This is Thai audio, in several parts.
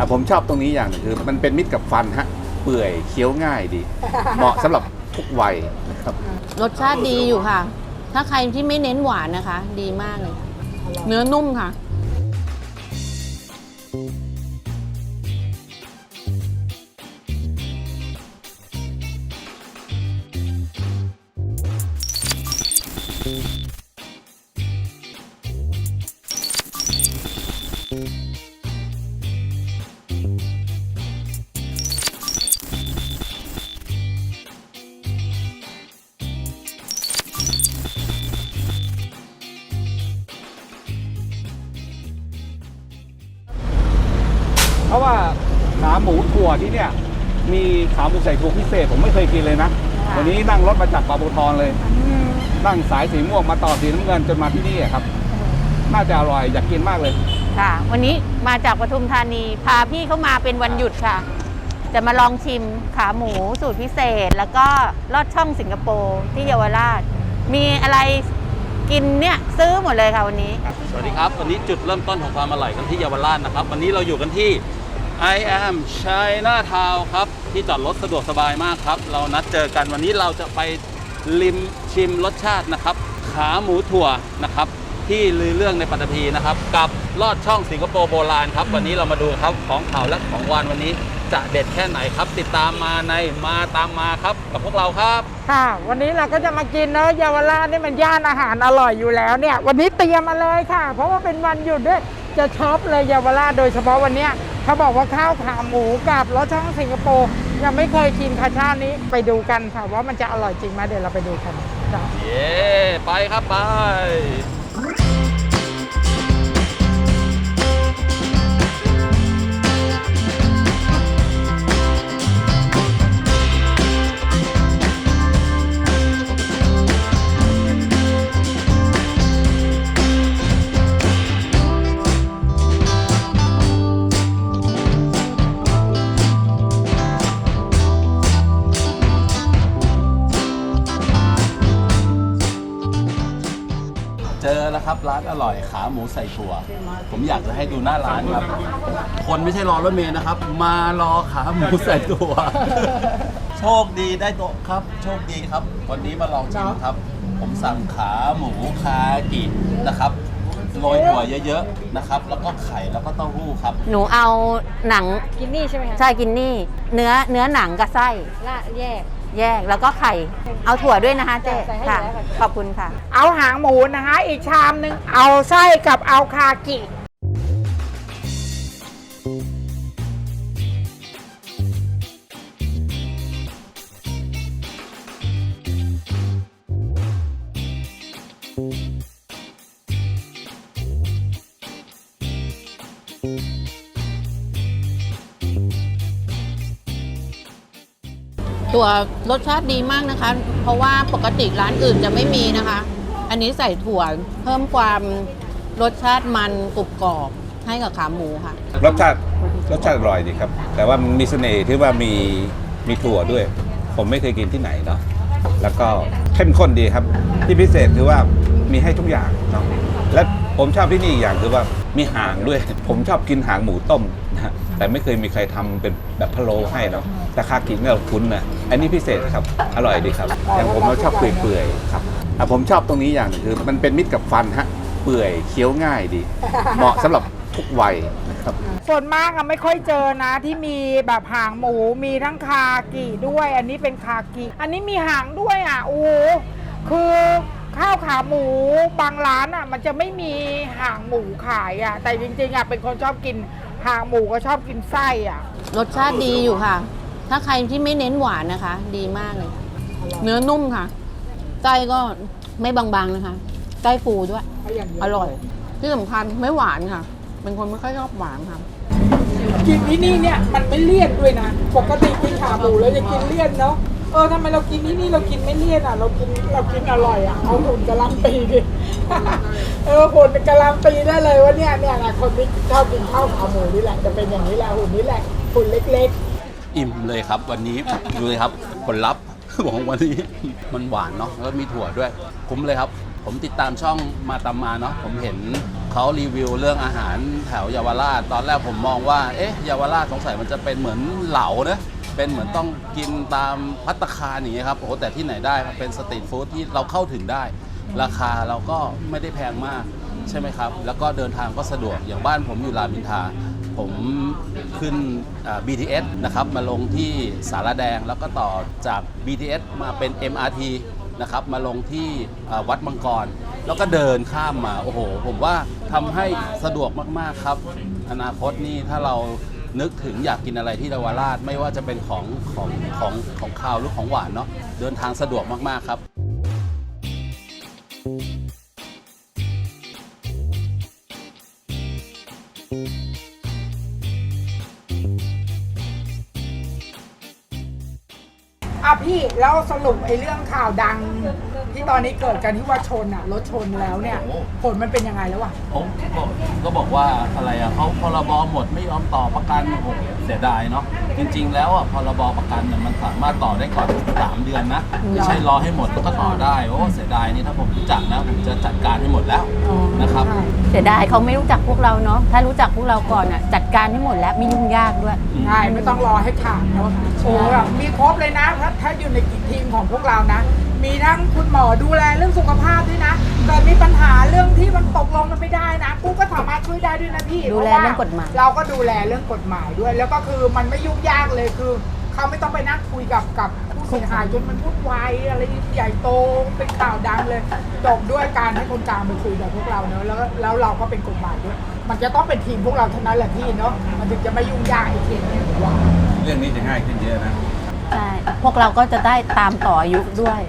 อะผมชอบตรงนี้อย่างหนึงคือ มันเป็นมิตรกับฟันฮะ เปื่อยเคี้ยวง่ายดี เหมาะสำหรับทุกวัยนะครับ รสชาติดีอยู่ค่ะ ถ้าใครที่ไม่เน้นหวานนะคะ ดีมากเลย เนื้อนุ่มค่ะ เพราะว่าขาหมูถั่วที่เนี่ยมีขาหมูใส่ถั่วพิเศษผมไม่เคยกินเลยนะ ค่ะ วันนี้นั่งรถมาจากบางบัวทองเลยนั่งสายสีม่วงมาต่อสีน้ำเงินจนมาที่นี่อะครับ น่าจะอร่อยอยากกินมากเลย ค่ะ วันนี้มาจากปทุมธานี พาพี่เข้ามาเป็นวันหยุดค่ะ จะมาลองชิมขาหมูสูตรพิเศษ แล้วก็ลอดช่องสิงคโปร์ที่เยาวราช มีอะไรกินเนี่ยซื้อหมดเลยค่ะวันนี้ สวัสดีครับ วันนี้จุดเริ่มต้นของความอร่อยกันที่เยาวราชนะครับ วันนี้เราอยู่กันที่ I am China Town ครับ ที่จอดรถสะดวกสบายมากครับ เรานัดเจอกันวันนี้เราจะไปลิมชิมรสชาตินะครับ ขาหมูถั่วนะครับ ที่ลือเรื่องในปัตตภีนะครับ กับลอดช่องสิงคโปร์โบราณครับ วันนี้เรามาดูครับของเขาวและของวานวันนี้จะเด็ดแค่ไหนครับ ติดตามมาในมาตามมาครับ กับพวกเราครับ ค่ะ วันนี้เราก็จะมากินเนอะเยาวราชนี่มันย่านอาหารอร่อยอยู่แล้วเนี่ย วันนี้เตรียมมาเลยค่ะ เพราะว่าเป็นวันหยุดด้วยจะช็อปเลยเยาวราชโดยเฉพาะวันเนี้ย เขาบอกว่าข้าวขาหมูกับรสช่องสิงคโปร์ยังไม่เคยกินค่ะเช้านี้ไปดูกันค่ะว่ามันจะอร่อยจริงไหมเดี๋ยวเราไปดูกันจ้ะเย้ไปครับไป แล้วครับ ร้านอร่อยขาหมูใส่ถั่ว ผมอยากจะให้ดูหน้าร้านครับ คนไม่ใช่รอรถเมล์นะครับ มารอขาหมูใส่ถั่ว โชคดีได้โต๊ะครับ โชคดีครับ วันนี้มาลองชิมครับ ผมสั่งขาหมูคากินะครับโรยถั่วเยอะๆนะครับ แล้วก็ไข่แล้วก็เต้าหู้ครับ หนูเอาหนังกินนี่ใช่ไหมคะใช่กินนี่ เนื้อเนื้อหนังกับไส้ละแยก แยกแล้วก็ไข่ เอาถั่วด้วยนะคะเจ๊ค่ะ ขอบคุณค่ะ เอาหางหมูนะคะ อีกชามหนึ่งเอาไส้กับเอาคากิ ตัวรสชาติดีมากนะคะ เพราะว่าปกติร้านอื่นจะไม่มีนะคะ อันนี้ใส่ถั่วเพิ่มความรสชาติมันกรุบกรอบให้กับขาหมูค่ะ รสชาติรสชาติอร่อยดีครับ แต่ว่ามันมีเสน่ห์ที่ว่ามีมีถั่วด้วย ผมไม่เคยกินที่ไหนเนาะแล้วก็เข้มข้นดีครับ ที่พิเศษคือว่ามีให้ทุกอย่างเนาะและผมชอบที่นี่อีกอย่างคือว่ามีหางด้วย ผมชอบกินหางหมูต้มนะแต่ไม่เคยมีใครทำเป็นแบบพะโล้ให้เนาะ แต่คากิเนี่ยเราคุ้นนะอันนี้พิเศษครับ อร่อยดีครับ อย่างผมเราชอบเปื่อยๆครับอะผมชอบตรงนี้อย่างหนึงคือมันเป็นมิตรกับฟันฮะ เปื่อยเคี้ยวง่ายดี เหมาะสำหรับทุกวัยนะครับ ส่วนมากอะไม่ค่อยเจอนะที่มีแบบหางหมูมีทั้งคากิด้วย อันนี้เป็นคากิ อันนี้มีหางด้วยอะโอ้โหคือข้าวขาหมูบางร้านอะ มันจะไม่มีหางหมูขายอะ แต่จริงๆอะเป็นคนชอบกินหางหมูก็ชอบกินไส้อะ รสชาติดีอยู่ค่ะ ถ้าใครที่ไม่เน้นหวานนะคะ ดีมากเลยเนื้อนุ่มค่ะไส้ก็ไม่บางๆนะคะไส้ฟูด้วย อร่อย ที่สำคัญไม่หวานค่ะ เป็นคนไม่ค่อยชอบหวานค่ะกินที่นี่เนี่ยมันไม่เลี่ยนด้วยนะ ปกติกินขาหมูแล้วจะกินเลี่ยนเนาะเออทำไมเรากินที่นี่เรากินไม่เลี่ยนอะ เรากินเรากินอร่อยอะเอาหุ่นกะหลำปีดิเออหุ่นกะหลำปีได้เลยว่าเนี่ยเนี่ยนะคนที่ชอบกินข้าวขาหมูนี่แหละจะเป็นอย่างนี้แหละหุ่นนี้แหละหุ่นเล็กๆ อิ่มเลยครับ วันนี้ดูเลยครับผลลัพธ์ของวันนี้มันหวานเนาะแล้วมีถั่วด้วยคุ้มเลยครับ ผมติดตามช่องมาตามมาเนาะผมเห็นเขารีวิวเรื่องอาหารแถวเยาวราชตอนแรกผมมองว่าเอ๊ะเยาวราชสงสัยมันจะเป็นเหมือนเหลาเนะเป็นเหมือนต้องกินตามพัตตาคาอย่างเงี้ยครับโอ้แต่ที่ไหนได้ครับเป็นสตรีทฟู้ดที่เราเข้าถึงได้ ราคาเราก็ไม่ได้แพงมากใช่ไหมครับ แล้วก็เดินทางก็สะดวกอย่างบ้านผมอยู่รามอินทรา ผมขึ้น BTS นะครับมาลงที่สารแดงแล้วก็ต่อจาก BTS มาเป็น MRT นะครับมาลงที่วัดมังกร แล้วก็เดินข้ามมาโอ้โห ผมว่าทำให้สะดวกมากๆครับ อนาคตนี่ถ้าเรานึกถึงอยากกินอะไรที่เยาวราชไม่ว่าจะเป็นของของของของข้าวหรือของหวานเนาะเดินทางสะดวกมากๆครับอะ พี่แล้วสรุปไอ้เรื่องข่าวดัง ที่ตอนนี้เกิดกันที่ว่าชนอะรถชนแล้วเนี่ยผลมันเป็นยังไงแล้ววะผมก็ก็บอกว่าอะไรอะเขาพรบหมดไม่ยอมต่อประกันโอ้โหเสียดายเนาะจริง ๆ แล้วอะพรบประกันเนี่ยมันสามารถต่อได้ก่อนสามเดือนนะไม่ใช่รอให้หมดแล้วก็ต่อได้โอ้เสียดายนี่ถ้าผมรู้จักนะผมจะจัดการให้หมดแล้วนะครับ ใช่ เสียดายเขาไม่รู้จักพวกเราเนาะถ้ารู้จักพวกเราก่อนอะจัดการให้หมดแล้วไม่ยุ่งยากด้วย ใช่ไม่ต้องรอให้ขาดเนาะโอ้แบบมีครบเลยนะถ้าถ้าอยู่ในกิจทีมของพวกเรานะ มีทั้งคุณหมอดูแลเรื่องสุขภาพด้วยนะเกิดมีปัญหาเรื่องที่มันตกลงกันไม่ได้นะกูก็สามารถช่วยได้ด้วยนะพี่ดูแลพาะว่าเรื่องกฎหมาย เราก็ดูแลเรื่องกฎหมายด้วย แล้วก็คือมันไม่ยุ่งยากเลยคือเขาไม่ต้องไปนั่งคุยกับกับผู้เสียหายจนมันวุ่นวายอะไรใหญ่โตเป็นข่าวดังเลยจบด้วยการให้คนกลางไปคุยกับพวกเราเนอะแล้วแล้วเราก็เป็นกฎหมายด้วย มันจะต้องเป็นทีมพวกเราเท่านั้นแหละพี่เนาะมันถึงจะไม่ยุ่งยากไอ้ทีมเนี่ยผมว่าเรื่องนี้จะง่ายขึ้นเยอะนะใช่พวกเราก็จะได้ตามต่ออายุด้วย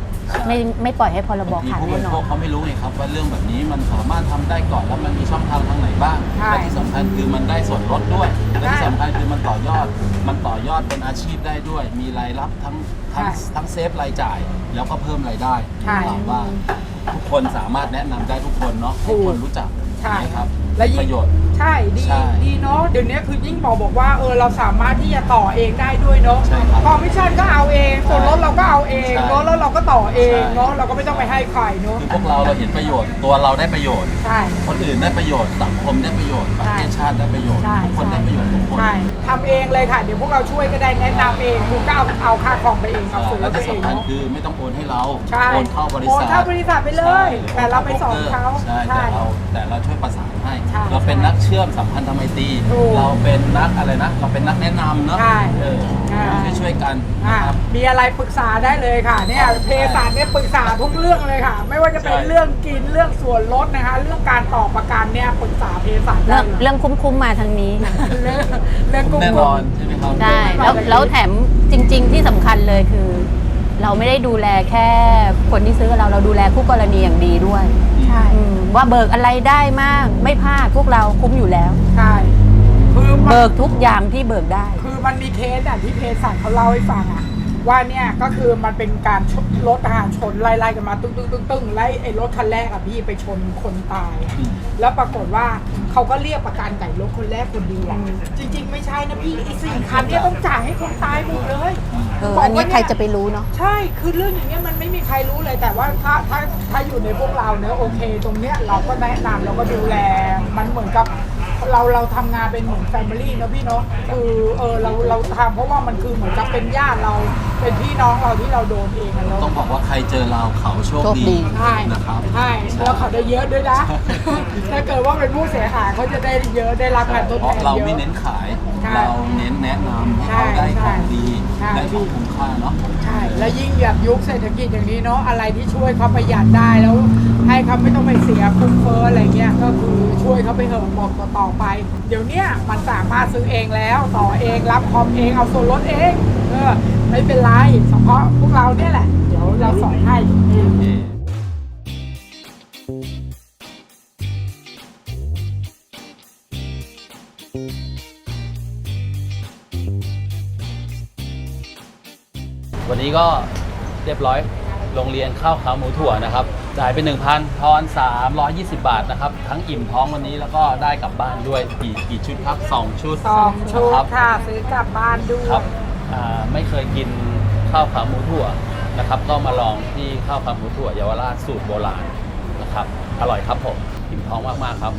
ไม่ไม่ปล่อยให้พรบบางทีขาดผู้บแน่รินอโภนคเขาไม่รู้ไงครับว่าเรื่องแบบนี้มันสามารถทำได้ก่อนแล้วมันมีช่องทางทางไหนบ้างใช่และที่สำคัญคือมันได้ส่วนลดด้วยและที่สำคัญคือมันต่อยอด มันต่อยอดเป็นอาชีพได้ด้วย มีรายรับทั้งทั้งทั้งเซฟรายจ่าย แล้วก็เพิ่มรายได้ใช่ถามว่าทุกคนสามารถแนะนำได้ทุกคนเนาะให้คนรู้จักใช่นะครับและยิ่งประโยชน์ ใช่ดีใช่ดีเนาะเดี๋ยวนี้คือยิ่งบอกบอกว่าเออเราสามารถที่จะต่อเองได้ด้วยเนาะใช่ครับคอมมิชชั่นก็เอาเองส่วนลดเราก็เอาเองใช่เนาะแล้วเราก็ต่อเองใช่ เนาะเราก็ไม่ต้องไปให้ใครเนาะคือพวกเราเราเห็นประโยชน์ ตัวเราได้ประโยชน์ ใช่ คนอื่นได้ประโยชน์ สังคมได้ประโยชน์ ประเทศชาติได้ประโยชน์ใช่ ทุกคนได้ประโยชน์ทุกคนใช่ทำเองเลยค่ะ เดี๋ยวพวกเราช่วยก็ได้แนะนำเอง คุณก็เอาเอาค่าคอมไปเองเอาส่วนลแล้ดวไปที่เองสำคัญเนาะ คือไม่ต้องโอนให้เรา ใช่โอนเข้าบริโอษันทเข้าบริษัทไปเลยใช่แต่เราไปสอนเขาใช่แต่เราแต่เราช่วยประสานให้ใช่เราเป็นนักเชื่อมสัมพันธไมตรีถูกเราเป็นนักอะไรนะ เราเป็นนักแนะนำเนาะใช่เออใช่ ช่วยช่วยๆกันอะนะครับ มีอะไรปรึกษาได้เลยค่ะเนี่ยเภสัชเนี่ยปรึกษาทุกเรื่องเลยค่ะ ไม่ว่าจะเป็นใช่ เรื่องกินเรื่องส่วนลดนะคะ เรื่องการต่อประกันเนี่ยปรึกษาเภสัชได้เรื่องเลยเรื่องคุ้มๆมาทางนี้ค่ะเรื่องเรื่องกุ้งแน่นกุ้อง นใช่ไหมครับใช่แล้วแล้วแถมจริง ๆ ที่สำคัญเลยคือ เราไม่ได้ดูแลแค่คนที่ซื้อกับเราเราดูแลคู่กรณีอย่างดีด้วย ใช่ อืม ว่าเบิกอะไรได้มากไม่พลาดพวกเราคุ้มอยู่แล้ว ใช่คือมันเบิกทุกอย่างที่เบิกได้ คือมันมีเคสอะที่เภสัชเขาเล่าให้ฟังอะ ว่าเนี่ยก็คือมันเป็นการชนรถทหารชนไล่ๆกันมาตึ้งตึ้งตึ้งตึ้งไล่ไอ้รถคันแรกอะพี่ไปชนคนตายอะอืมแล้วปรากฏว่า เขาก็เรียกประกันไก่รถคนแรกคนเดียวอะจริง ๆ ไม่ใช่นะพี่ไอ้สี่คันเนี่ยต้องจ่ายให้คนตายหมดเลยเออบกอันนี้ว่าเยใครจะไปรู้เนาะใช่คือเรื่องอย่างเงี้ยมันไม่มีใครรู้เลยแต่ว่าถ้าถ้าถ้าอยู่ในพวกเราเนอะโอเค ตรงเนี้ยเราก็แนะนำเราก็ดูแลมันเหมือนกับ เราเราทำงานเป็นเหมือนแฟมิลี่เนอะพี่เนาะคือเออเราเราทำเพราะว่ามันคือเหมือนกับเป็นญาติเราเป็นพี่น้องเราที่เราโดนเองอะเนาะต้องบอกว่าใครเจอเราเขาโชคโชคดีดีใช่นะครับ ใช่แล้วเขาได้เยอะด้วยนะถ้าเกิดว่าเป็นผู้เสียหายเขาจะได้เยอะได้รับการทดเพแทราะนเราเยไม่อะเน้นขายใช่เราเน้นแนะนำให้เขาได้ของดีใช่ได้ของคุ้มค่าเนาะใช่และยิ่งแบบยุคเศรษฐกิจอย่างนี้เนาะอะไรที่ช่วยเขาประหยัดได้แล้ว ให้เขาไม่ต้องไปเสียคุ้มเฟ้ออะไรเงี้ยก็คือช่วยเขาไปเถอะบอกต่อๆไป เดี๋ยวเนี้ยมันสามารถซื้อเองแล้ว ต่อเองรับคอมเองเอาส่วนลดเองเออไม่เป็นไรเฉพาะพวกเราเนี่ยแหละ เดี๋ยวเราสอนให้วันนี้ก็เรียบร้อยโรงเรียนข้าวขาหมูถั่วนะครับ จ่ายไป 1,000ทอน 320 บาทนะครับ ทั้งอิ่มท้องวันนี้แล้วก็ได้กลับบ้านด้วยกี่กี่ชุดครับ 2 ชุดสองชุดนะครับค่ะ ซื้อกลับบ้านด้วยครับอ่าไม่เคยกินข้าวขาหมูถั่วนะครับ ก็มาลองที่ข้าวขาหมูถั่วเยาวราชสูตรโบราณนะครับ อร่อยครับผมอิ่มท้องมากๆครับ